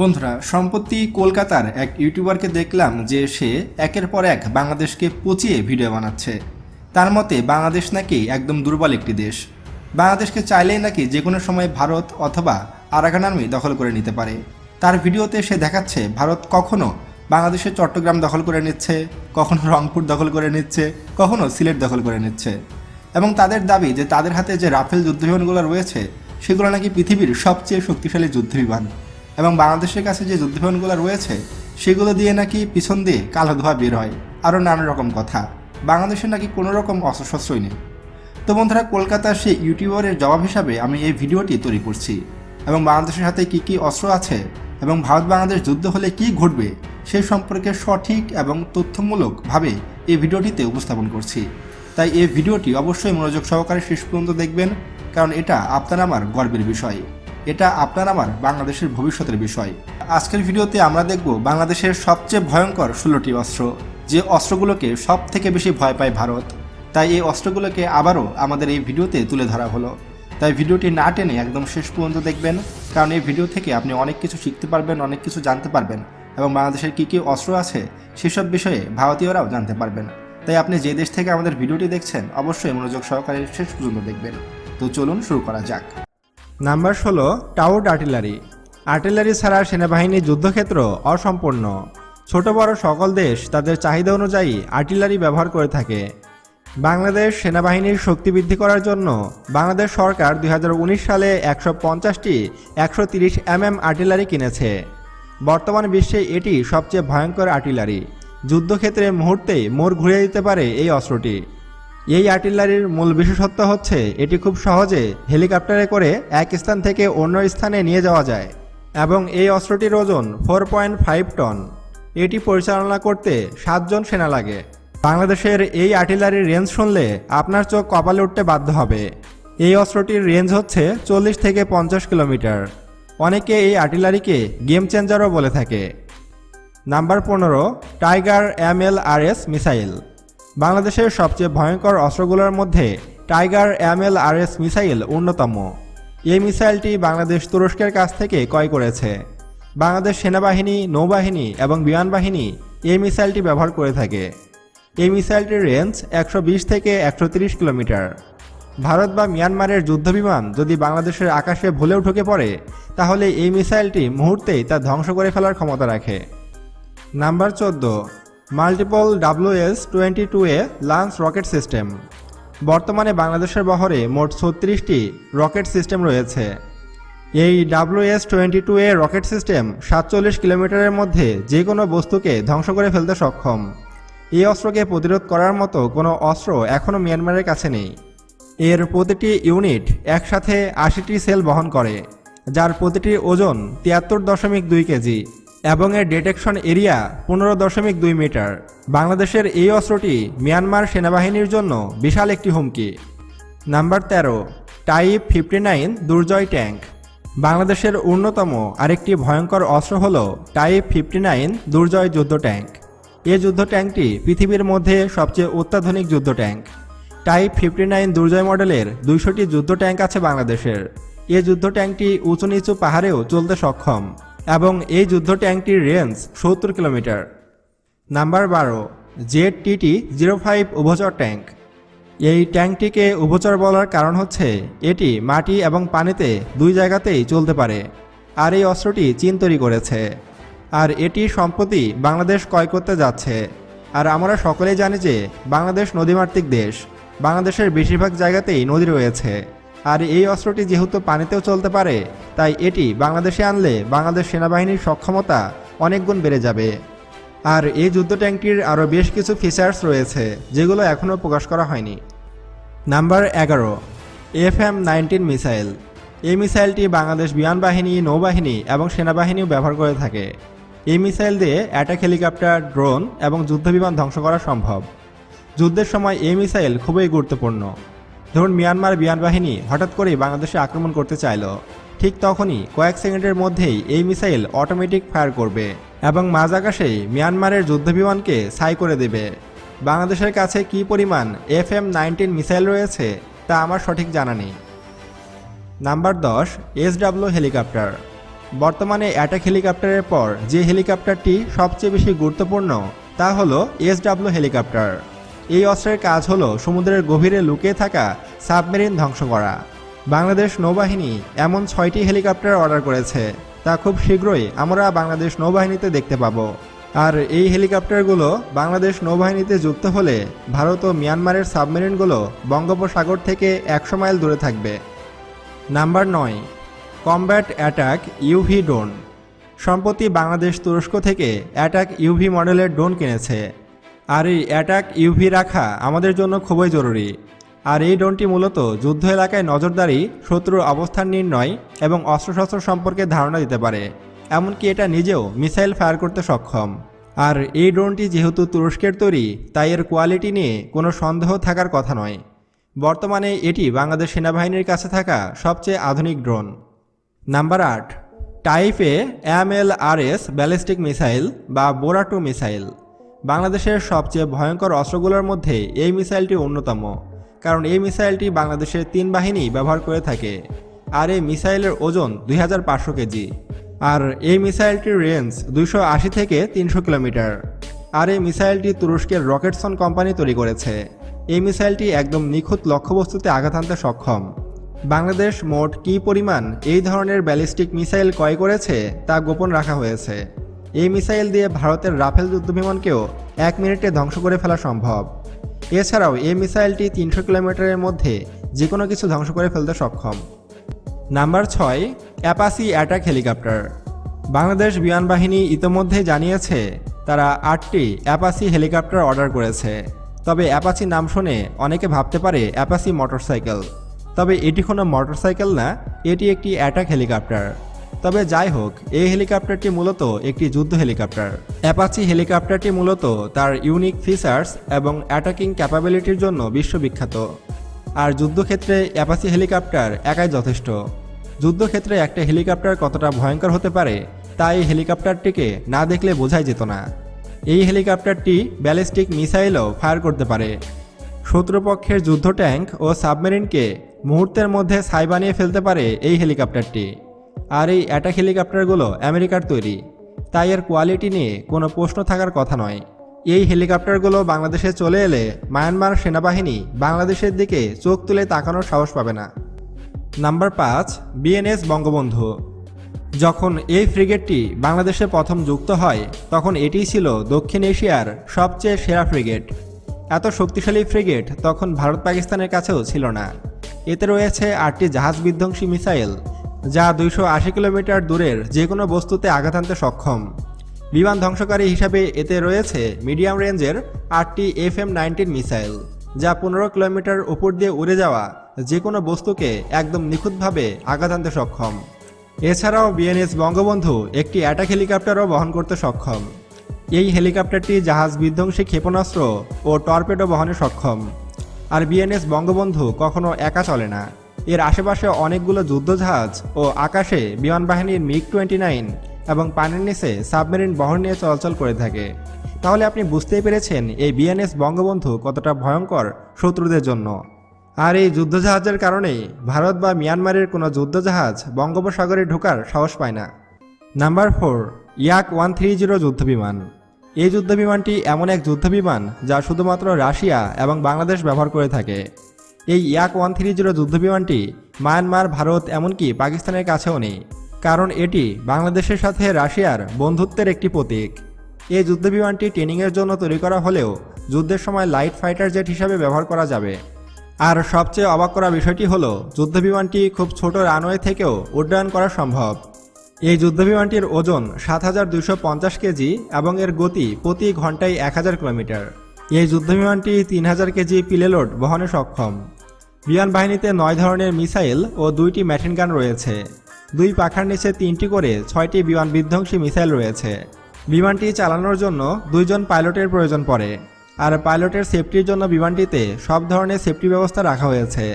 বন্ধুরা, সম্প্রতি কলকাতার এক ইউটিউবারকে দেখলাম যে সে একের পর এক বাংলাদেশকে পচিয়ে ভিডিও বানাচ্ছে। তার মতে, বাংলাদেশ নাকি একদম দুর্বল একটি দেশ। বাংলাদেশকে চাইলেই নাকি যে কোনো সময় ভারত অথবা আরাকান আর্মি দখল করে নিতে পারে। তার ভিডিওতে সে দেখাচ্ছে, ভারত কখনো বাংলাদেশের চট্টগ্রাম দখল করে নিচ্ছে, কখনো রংপুর দখল করে নিচ্ছে, কখনো সিলেট দখল করে নিচ্ছে। এবং তাদের দাবি যে তাদের হাতে যে রাফেল যুদ্ধবিমানগুলো রয়েছে, সেগুলো নাকি পৃথিবীর সবচেয়ে শক্তিশালী যুদ্ধবিমান। এবং বাংলাদেশের কাছে যে যুদ্ধবিমানগুলো রয়েছে, সেগুলো দিয়ে নাকি পিছন দিয়ে কালো ধোয়া বের হয়, আরও নানা রকম কথা। বাংলাদেশে নাকি কোনো রকম অস্ত্রশস্ত্রই নেই। তো বন্ধুরা, কলকাতার সেই ইউটিউবারের জবাব হিসাবে আমি এই ভিডিওটি তৈরি করছি। এবং বাংলাদেশের হাতে কী কী অস্ত্র আছে এবং ভারত বাংলাদেশ যুদ্ধ হলে কি ঘটবে, সে সম্পর্কে সঠিক এবং তথ্যমূলকভাবে এই ভিডিওটিতে উপস্থাপন করছি। তাই এই ভিডিওটি অবশ্যই মনোযোগ সহকারে শেষ পর্যন্ত দেখবেন, কারণ এটা আপনার আমার গর্বের বিষয়। এটা আপনার আমার বাংলাদেশের ভবিষ্যতের বিষয়। আজকের ভিডিওতে আমরা দেখব বাংলাদেশের সবচেয়ে ভয়ঙ্কর ষোলোটি অস্ত্র, যে অস্ত্রগুলোকে সব থেকে বেশি ভয় পায় ভারত। তাই এই অস্ত্রগুলোকে আবারও আমাদের এই ভিডিওতে তুলে ধরা হলো। তাই ভিডিওটি না টেনে একদম শেষ পর্যন্ত দেখবেন, কারণ এই ভিডিও থেকে আপনি অনেক কিছু শিখতে পারবেন, অনেক কিছু জানতে পারবেন এবং বাংলাদেশের কী কী অস্ত্র আছে সেসব বিষয়ে ভারতীয়রাও জানতে পারবেন। তাই আপনি যে দেশ থেকে আমাদের ভিডিওটি দেখছেন, অবশ্যই মনোযোগ সহকারে শেষ পর্যন্ত দেখবেন। তো চলুন শুরু করা যাক। নাম্বার ষোলো টাউট আর্টিলারি। আর্টিলারি ছাড়া সেনাবাহিনীর যুদ্ধক্ষেত্র অসম্পূর্ণ। ছোট বড় সকল দেশ তাদের চাহিদা অনুযায়ী আর্টিলারি ব্যবহার করে থাকে। বাংলাদেশ সেনাবাহিনীর শক্তি বৃদ্ধি করার জন্য বাংলাদেশ সরকার দু হাজার উনিশ সালে একশো পঞ্চাশটি একশো তিরিশ এমএম আর্টিলারি কিনেছে। বর্তমান বিশ্বে এটি সবচেয়ে ভয়ঙ্কর আর্টিলারি। যুদ্ধক্ষেত্রে মুহূর্তেই মোড় ঘুরিয়ে দিতে পারে এই অস্ত্রটি। এই আর্টিলারির মূল বিশেষত্ব হচ্ছে, এটি খুব সহজে হেলিকপ্টারে করে এক স্থান থেকে অন্য স্থানে নিয়ে যাওয়া যায় এবং এই অস্ত্রটির ওজন ফোর পয়েন্ট ফাইভ টন এটি পরিচালনা করতে সাতজন সেনা লাগে। বাংলাদেশের এই আর্টিলারির রেঞ্জ শুনলে আপনার চোখ কপালে উঠতে বাধ্য হবে। এই অস্ত্রটির রেঞ্জ হচ্ছে চল্লিশ থেকে পঞ্চাশ কিলোমিটার। অনেকে এই আর্টিলারিকে গেম চেঞ্জারও বলে থাকে। নাম্বার পনেরো, tiger M L R S missile. বাংলাদেশের সবচেয়ে ভয়ঙ্কর অস্ত্রগুলোর মধ্যে tiger, M L, R S missile অন্যতম। এই মিসাইলটি বাংলাদেশ তুরস্কের কাছ থেকে ক্রয় করেছে। বাংলাদেশ সেনাবাহিনী, নৌবাহিনী এবং বিমান বাহিনী এই মিসাইলটি ব্যবহার করে থাকে। এই মিসাইলটির রেঞ্জ একশো বিশ থেকে একশো কিলোমিটার। ভারত বা মিয়ানমারের যুদ্ধবিমান যদি বাংলাদেশের আকাশে ভুলেও ঢুকে পড়ে, তাহলে এই মিসাইলটি মুহূর্তেই তা ধ্বংস করে ফেলার ক্ষমতা রাখে। নাম্বার চোদ্দ multiple WS twenty two A lance rocket system বর্তমানে বাংলাদেশের বহরে মোট ছত্রিশটি রকেট সিস্টেম রয়েছে। এই WS twenty two A rocket system সাতচল্লিশ কিলোমিটারের মধ্যে যে কোনো বস্তুকে ধ্বংস করে ফেলতে সক্ষম। এই অস্ত্রকে প্রতিরোধ করার মতো কোনো অস্ত্র এখনও মিয়ানমারের কাছে নেই। এর প্রতিটি ইউনিট একসাথে আশিটি সেল বহন করে, যার প্রতিটির ওজন তিয়াত্তর দশমিক দুই কেজি। এবং এর ডিটেকশন এরিয়া পনেরো দশমিক দুই মিটার। বাংলাদেশের এই অস্ত্রটি মিয়ানমার সেনাবাহিনীর জন্য বিশাল একটি হুমকি। নাম্বার তেরো, type fifty nine Durjoy tank. বাংলাদেশের অন্যতম আরেকটি ভয়ঙ্কর অস্ত্র হল টাইপ ফিফটি নাইন দুর্জয় যুদ্ধ ট্যাঙ্ক। এ যুদ্ধ ট্যাঙ্কটি পৃথিবীর মধ্যে সবচেয়ে অত্যাধুনিক যুদ্ধ tank. Type fifty nine Durjoy মডেলের দুইশোটি যুদ্ধ ট্যাঙ্ক আছে বাংলাদেশের। এ যুদ্ধ ট্যাঙ্কটি উঁচু নিচু পাহাড়েও চলতে সক্ষম। এবং এই যুদ্ধ ট্যাঙ্কটির রেঞ্জ সত্তর কিলোমিটার। নাম্বার বারো, জেড টিটি জিরো ফাইভ উভচর ট্যাঙ্ক। এই ট্যাঙ্কটিকে উভচর বলার কারণ হচ্ছে, এটি মাটি এবং পানিতে দুই জায়গাতেই চলতে পারে, আর এই অস্ত্রটি চীন তৈরি করেছে। আর এটি সম্প্রতি বাংলাদেশ ক্রয় করতে যাচ্ছে। আর আমরা সকলেই জানি যে, বাংলাদেশ নদীমাতৃক দেশ। বাংলাদেশের বেশিরভাগ জায়গাতেই নদী রয়েছে। আর এই অস্ত্রটি যেহেতু পানিতেও চলতে পারে, তাই এটি বাংলাদেশে আনলে বাংলাদেশ সেনাবাহিনীর সক্ষমতা অনেক গুণ বেড়ে যাবে। আর এই যুদ্ধ ট্যাঙ্কটির আরও বেশ কিছু ফিচার্স রয়েছে, যেগুলো এখনও প্রকাশ করা হয়নি। নাম্বার এগারো এফ এম নাইনটিন মিসাইল। এই মিসাইলটি বাংলাদেশ বিমান বাহিনী, নৌবাহিনী এবং সেনাবাহিনীও ব্যবহার করে থাকে। এই মিসাইল দিয়ে অ্যাটাক হেলিকপ্টার, ড্রোন এবং যুদ্ধবিমান ধ্বংস করা সম্ভব। যুদ্ধের সময় এই মিসাইল খুবই গুরুত্বপূর্ণ। ধরুন মিয়ানমার বিমান বাহিনী হঠাৎ করেই বাংলাদেশে আক্রমণ করতে চাইল। ঠিক তখনই কয়েক সেকেন্ডের মধ্যেই এই মিসাইল অটোমেটিক ফায়ার করবে এবং মাঝ আকাশেই মিয়ানমারের যুদ্ধবিমানকে ছাই করে দেবে। বাংলাদেশের কাছে কী পরিমাণ এফ এম নাইনটিন মিসাইল রয়েছে তা আমার সঠিক জানা নেই। নাম্বার দশ এসডাব্লিউ হেলিকপ্টার। বর্তমানে অ্যাটাক হেলিকপ্টারের পর যে হেলিকপ্টারটি সবচেয়ে বেশি গুরুত্বপূর্ণ তা হলো এসডাব্লিউ হেলিকপ্টার। এই অস্ত্রের কাজ হলো সমুদ্রের গভীরে লুকিয়ে থাকা সাবমেরিন ধ্বংস করা। বাংলাদেশ নৌবাহিনী এমন ছয়টি হেলিকপ্টার অর্ডার করেছে, তা খুব শীঘ্রই আমরা বাংলাদেশ নৌবাহিনীতে দেখতে পাবো। আর এই হেলিকপ্টারগুলো বাংলাদেশ নৌবাহিনীতে যুক্ত হলে ভারত ও মিয়ানমারের সাবমেরিনগুলো বঙ্গোপসাগর থেকে একশো মাইল দূরে থাকবে। নাম্বার নয়, কমব্যাট অ্যাটাক ইউভি ড্রোন। সম্প্রতি বাংলাদেশ তুরস্ক থেকে অ্যাটাক ইউভি মডেলের ড্রোন কিনেছে। আর এই অ্যাটাক ইউভি রাখা আমাদের জন্য খুবই জরুরি। আর এই ড্রোনটি মূলত যুদ্ধ এলাকায় নজরদারি, শত্রুর অবস্থান নির্ণয় এবং অস্ত্রশস্ত্র সম্পর্কে ধারণা দিতে পারে। এমনকি এটা নিজেও মিসাইল ফায়ার করতে সক্ষম। আর এই ড্রোনটি যেহেতু তুরস্কের তৈরি, তাই এর কোয়ালিটি নিয়ে কোনো সন্দেহ থাকার কথা নয়। বর্তমানে এটি বাংলাদেশ সেনাবাহিনীর কাছে থাকা সবচেয়ে আধুনিক ড্রোন। নাম্বার আট টাইপে M L R S ballistic missile বা বোরা টু মিসাইল। বাংলাদেশের সবচেয়ে ভয়ঙ্কর অস্ত্রগুলোর মধ্যে এই মিসাইলটি অন্যতম, কারণ এই মিসাইলটি বাংলাদেশের তিন বাহিনী ব্যবহার করে থাকে, আর এই মিসাইলের ওজন দুই হাজার পাঁচশো কেজি, আর এই মিসাইলটির রেঞ্জ দুইশো আশি থেকে তিনশো কিলোমিটার, আর এই মিসাইলটি তুরস্কের রকেটসন কোম্পানি তৈরি করেছে। এই মিসাইলটি একদম নিখুঁত লক্ষ্যবস্তুতে আঘাত আনতে সক্ষম। বাংলাদেশ মোট কী পরিমাণ এই ধরনের ব্যালিস্টিক মিসাইল ক্রয় করেছে তা গোপন রাখা হয়েছে। এই মিসাইল দিয়ে ভারতের রাফেল যুদ্ধবিমানকেও এক মিনিটে ধ্বংস করে ফেলা সম্ভব। এছাড়াও এই মিসাইলটি তিনশো কিলোমিটারের মধ্যে যে কোনো কিছু ধ্বংস করে ফেলতে সক্ষম। নাম্বার ছয়, অ্যাপাসি অ্যাটাক হেলিকপ্টার। বাংলাদেশ বিমান বাহিনী ইতোমধ্যে জানিয়েছে তারা আটটি অ্যাপাসি হেলিকপ্টার অর্ডার করেছে। তবে অ্যাপাসি নাম শুনে অনেকে ভাবতে পারে অ্যাপাসি মোটরসাইকেল। তবে এটি কোনো মোটরসাইকেল না, এটি একটি অ্যাটাক হেলিকপ্টার। তবে যাই হোক, এই হেলিকপ্টারটি মূলত একটি যুদ্ধ হেলিকপ্টার। অ্যাপাচি হেলিকপ্টারটি মূলত তার ইউনিক ফিচার্স এবং অ্যাটাকিং ক্যাপাবিলিটির জন্য বিশ্ববিখ্যাত। আর যুদ্ধক্ষেত্রে অ্যাপাচি হেলিকপ্টার একাই যথেষ্ট। যুদ্ধক্ষেত্রে একটা হেলিকপ্টার কতটা ভয়ঙ্কর হতে পারে, তা এই হেলিকপ্টারটিকে না দেখলে বোঝাই যেত না। এই হেলিকপ্টারটি ব্যালিস্টিক মিসাইলও ফায়ার করতে পারে। শত্রুপক্ষের যুদ্ধ ট্যাঙ্ক ও সাবমেরিনকে মুহূর্তের মধ্যে ছাই বানিয়ে ফেলতে পারে এই হেলিকপ্টারটি। আর এই অ্যাটাক হেলিকপ্টারগুলো আমেরিকার তৈরি। তাই এর কোয়ালিটি নিয়ে কোনো প্রশ্ন থাকার কথা নয়। এই হেলিকপ্টারগুলো বাংলাদেশে চলে এলে মায়ানমার সেনাবাহিনী বাংলাদেশের দিকে চোখ তুলে তাকানোর সাহস পাবে না। নাম্বার পাঁচ বিএনএস বঙ্গবন্ধু। যখন এই ফ্রিগেটটি বাংলাদেশে প্রথম যুক্ত হয়, তখন এটিই ছিল দক্ষিণ এশিয়ার সবচেয়ে সেরা ফ্রিগেট। এত শক্তিশালী ফ্রিগেট তখন ভারত পাকিস্তানের কাছেও ছিল না। এতে রয়েছে আটটি জাহাজ বিধ্বংসী মিসাইল যা দুইশো আশি কিলোমিটার দূরের যে কোনো বস্তুতে আঘাত আনতে সক্ষম। বিমান ধ্বংসকারী হিসাবে এতে রয়েছে মিডিয়াম রেঞ্জের আটটি এফ এম নাইনটিন মিসাইল, যা পনেরো কিলোমিটার উপর দিয়ে উড়ে যাওয়া যে কোনো বস্তুকে একদম নিখুঁতভাবে আঘাত আনতে সক্ষম। এছাড়াও বিএনএস বঙ্গবন্ধু একটি অ্যাটাক হেলিকপ্টারও বহন করতে সক্ষম। এই হেলিকপ্টারটি জাহাজ বিধ্বংসী ক্ষেপণাস্ত্র ও টর্পেডো বহনে সক্ষম। আর বিএনএস বঙ্গবন্ধু কখনো একা চলে না। এর আশেপাশে অনেকগুলো যুদ্ধজাহাজ ও আকাশে বিমান বাহিনীর মিগ টোয়েন্টি নাইন এবং পানির নিচে সাবমেরিন বহর নিয়ে চলাচল করে থাকে। তাহলে আপনি বুঝতেই পেরেছেন এই বিএনএস বঙ্গবন্ধু কতটা ভয়ঙ্কর শত্রুদের জন্য। আর এই যুদ্ধজাহাজের কারণেই ভারত বা মিয়ানমারের কোনো যুদ্ধজাহাজ বঙ্গোপসাগরে ঢোকার সাহস পায় না। Number four, Yak one three zero যুদ্ধবিমান। এই যুদ্ধবিমানটি এমন এক যুদ্ধবিমান যা শুধুমাত্র রাশিয়া এবং বাংলাদেশ ব্যবহার করে থাকে। এই ইয়াক ওয়ান থ্রি জিরো যুদ্ধবিমানটি মায়ানমার, ভারত, এমনকি পাকিস্তানের কাছেও নেই। কারণ এটি বাংলাদেশের সাথে রাশিয়ার বন্ধুত্বের একটি প্রতীক। এই যুদ্ধবিমানটি ট্রেনিংয়ের জন্য তৈরি করা হলেও যুদ্ধের সময় লাইট ফাইটার জেট হিসাবে ব্যবহার করা যাবে। আর সবচেয়ে অবাক করা বিষয়টি হলো, যুদ্ধবিমানটি খুব ছোট রানওয়ে থেকেও উড্ডয়ন করা সম্ভব। এই যুদ্ধবিমানটির ওজন সাত হাজার পঞ্চাশ কেজি এবং এর গতি প্রতি ঘন্টায় এক হাজার কিলোমিটার। এই যুদ্ধবিমানটি তিন হাজার কেজি পিলেলোড বহনে সক্ষম। বিমান বাহিনীতে নয় ধরনের মিসাইল ও দুইটি ম্যাটিন গান রয়েছে। দুই পাখার নিচে তিনটি করে ছয়টি বিমান বিধ্বংসী মিসাইল রয়েছে। বিমানটি চালানোর জন্য দুইজন পাইলটের প্রয়োজন পড়ে। আর পাইলটের সেফটির জন্য বিমানটিতে সব ধরনের সেফটি ব্যবস্থা রাখা হয়েছে।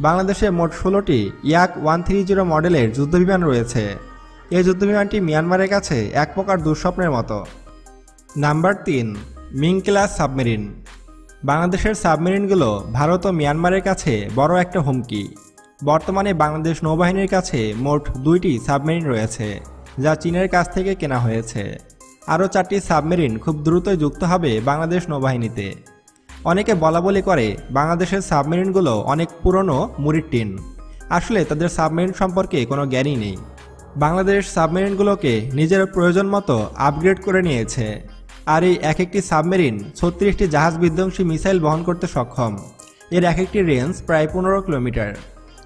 বাংলাদেশে মোট ষোলোটি ইয়াক ওয়ান থ্রি জিরো মডেলের যুদ্ধবিমান রয়েছে। এই যুদ্ধবিমানটি মিয়ানমারের কাছে এক প্রকার দুঃস্বপ্নের মতো। নাম্বার তিন মিং সাবমেরিন। বাংলাদেশের সাবমেরিনগুলো ভারত ও মিয়ানমারের কাছে বড় একটা হুমকি। বর্তমানে বাংলাদেশ নৌবাহিনীর কাছে মোট দুইটি সাবমেরিন রয়েছে, যা চীনের কাছ থেকে কেনা হয়েছে। আরও চারটি সাবমেরিন খুব দ্রুতই যুক্ত হবে বাংলাদেশ নৌবাহিনীতে। অনেকে বলা বলি করে বাংলাদেশের সাবমেরিনগুলো অনেক পুরনো মুড়ির টিন। আসলে তাদের সাবমেরিন সম্পর্কে কোনো জ্ঞানই নেই। বাংলাদেশ সাবমেরিনগুলোকে নিজের প্রয়োজন মতো আপগ্রেড করে নিয়েছে। আর এই এক একটি সাবমেরিন ছত্রিশটি জাহাজ বিধ্বংসী মিসাইল বহন করতে সক্ষম। এর এক একটি রেঞ্জ প্রায় পনেরো কিলোমিটার।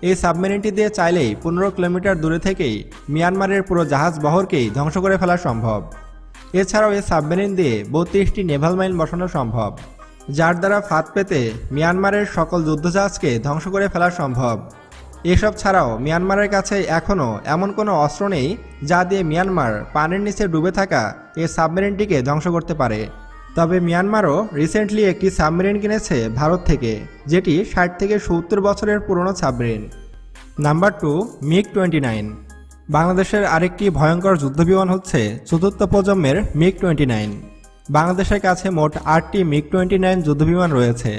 এই সাবমেরিনটি দিয়ে চাইলেই পনেরো কিলোমিটার দূরে থেকেই মিয়ানমারের পুরো জাহাজ বহরকেই ধ্বংস করে ফেলা সম্ভব। এছাড়াও এই সাবমেরিন দিয়ে বত্রিশটি নেভাল মাইন বসানো সম্ভব, যার দ্বারা ফাঁদ পেতে মিয়ানমারের সকল যুদ্ধজাহাজকে ধ্বংস করে ফেলা সম্ভব। এসব ছাড়াও মিয়ানমারের কাছে এখনও এমন কোনো অস্ত্র নেই যা দিয়ে মিয়ানমার পানির নিচে ডুবে থাকা এই সাবমেরিনটিকে ধ্বংস করতে পারে। তবে মিয়ানমারও রিসেন্টলি একটি সাবমেরিন কিনেছে ভারত থেকে, যেটি ষাট থেকে সত্তর বছরের পুরনো submarine. Number two MiG twenty nine. বাংলাদেশের আরেকটি ভয়ঙ্কর যুদ্ধবিমান হচ্ছে চতুর্থ প্রজন্মের মিগ টোয়েন্টি নাইন। বাংলাদেশের কাছে মোট আটটি মিগ টোয়েন্টি নাইন যুদ্ধবিমান রয়েছে।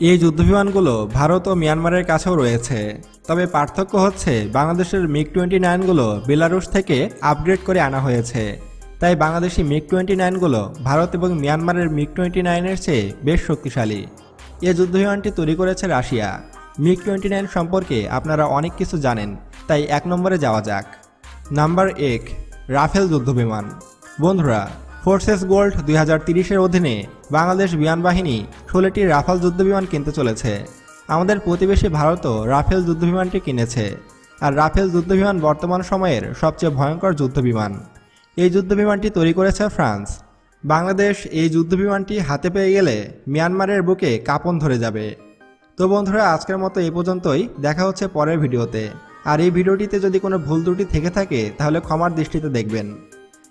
এই যুদ্ধবিমানগুলো ভারত ও মিয়ানমারের কাছেও রয়েছে। তবে পার্থক্য হচ্ছে, বাংলাদেশের মিগ টোয়েন্টি নাইনগুলো বেলারুশ থেকে আপগ্রেড করে আনা হয়েছে। তাই বাংলাদেশি মিগ টোয়েন্টি নাইনগুলো ভারত এবং মিয়ানমারের মিগ টোয়েন্টি নাইনের চেয়ে বেশ শক্তিশালী। এ যুদ্ধবিমানটি তৈরি করেছে রাশিয়া। মিগ টোয়েন্টি নাইন সম্পর্কে আপনারা অনেক কিছু জানেন, তাই এক নম্বরে যাওয়া যাক। নাম্বার এক, রাফেল যুদ্ধবিমান। বন্ধুরা ফোর্সেস গোল্ড দুই হাজার তিরিশের অধীনে বাংলাদেশ বিমান বাহিনী ষোলোটি রাফাল যুদ্ধবিমান কিনতে চলেছে। আমাদের প্রতিবেশী ভারতও রাফেল যুদ্ধবিমানটি কিনেছে। আর রাফেল যুদ্ধবিমান বর্তমান সময়ের সবচেয়ে ভয়ঙ্কর যুদ্ধবিমান এই যুদ্ধবিমানটি তৈরি করেছে ফ্রান্স। বাংলাদেশ এই যুদ্ধবিমানটি হাতে পেয়ে গেলে মিয়ানমারের বুকে কাঁপন ধরে যাবে। তো বন্ধুরা, আজকের মতো এই পর্যন্তই। দেখা হচ্ছে পরের ভিডিওতে। আর এই ভিডিওটিতে যদি কোনো ভুল ত্রুটি থেকে থাকে, তাহলে ক্ষমার দৃষ্টিতে দেখবেন।